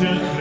to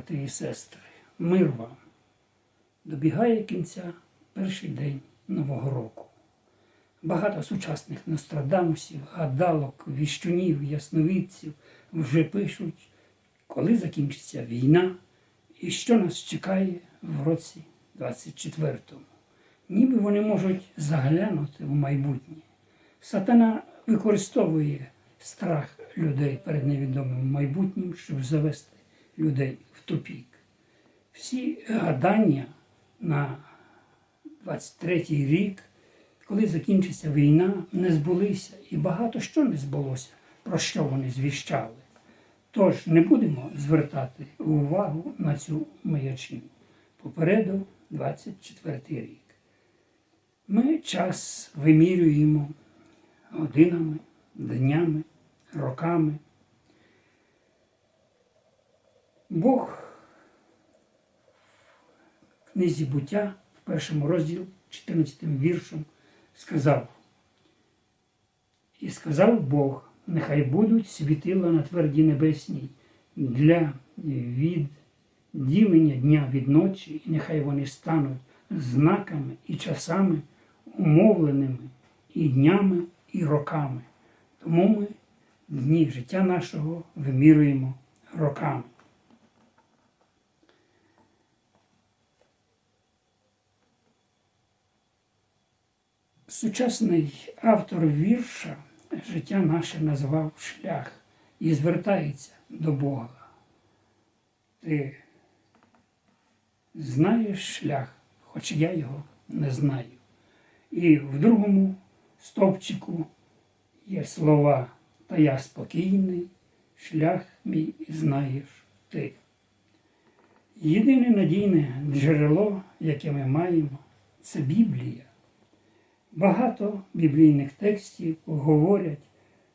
Брати і сестри. Мир вам. Добігає кінця перший день Нового року. Багато сучасних Нострадамусів, гадалок, віщунів, ясновидців вже пишуть, коли закінчиться війна і що нас чекає в році 24-му. Ніби вони можуть заглянути в майбутнє. Сатана використовує страх людей перед невідомим майбутнім, щоб завести людей в тупік. Всі гадання на 23-й рік, коли закінчиться війна, не збулися, і багато що не збулося, про що вони звіщали. Тож не будемо звертати увагу на цю маячню. Попереду 24-й рік. Ми час вимірюємо годинами, днями, роками. Бог в книзі буття в першому розділі, 14 віршом, сказав. І сказав Бог, нехай будуть світила на твердій небесній для відділення дня від ночі, і нехай вони стануть знаками і часами, умовленими і днями, і роками. Тому ми дні життя нашого вимірюємо роками. Сучасний автор вірша життя наше назвав шлях і звертається до Бога. Ти знаєш шлях, хоч я його не знаю. І в другому стовпчику є слова, та я спокійний, шлях мій знаєш ти. Єдине надійне джерело, яке ми маємо, це Біблія. Багато біблійних текстів говорять,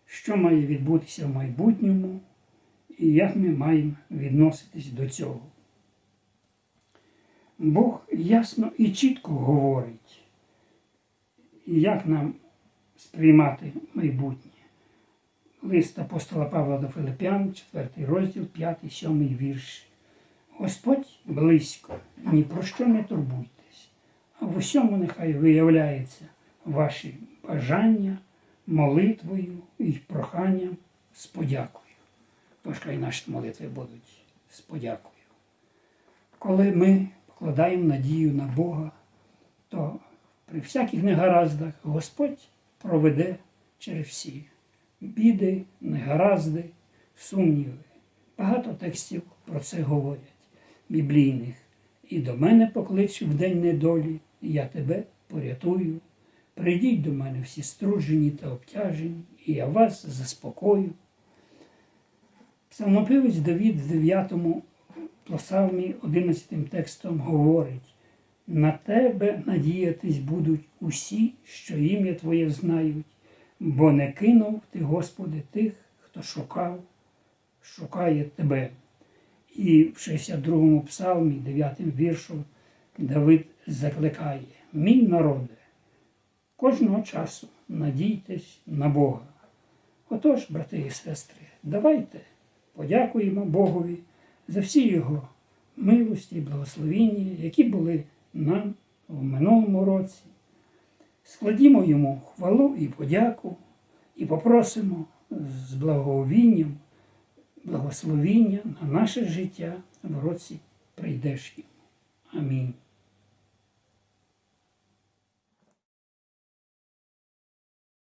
що має відбутися в майбутньому і як ми маємо відноситись до цього. Бог ясно і чітко говорить, як нам сприймати майбутнє. Лист апостола Павла до Филиппян, 4 розділ, 5, 7 вірш. Господь близько, ні про що не турбуйтесь, а в усьому нехай виявляється ваші бажання молитвою і проханням з подякою. Тож хай наші молитви будуть з подякою. Коли ми покладаємо надію на Бога, то при всяких негараздах Господь проведе через всі біди, негаразди, сумніви. Багато текстів про це говорять, біблійних. І до мене поклич в день недолі, і я тебе порятую. Прийдіть до мене всі струджені та обтяжені, і я вас заспокою. Псалмопивець Давід в 9 псалмі 11 текстом говорить: на тебе надіятись будуть усі, що ім'я Твоє знають, бо не кинув ти, Господи, тих, хто шукав, шукає тебе. І в 62 псалмі, 9 віршу, Давид закликає: Мій народе, кожного часу надійтесь на Бога. Отож, брати і сестри, давайте подякуємо Богові за всі Його милості і благословіння, які були нам в минулому році. Складімо йому хвалу і подяку і попросимо з благовінням, благословіння на наше життя в році прийдешньому. Амінь.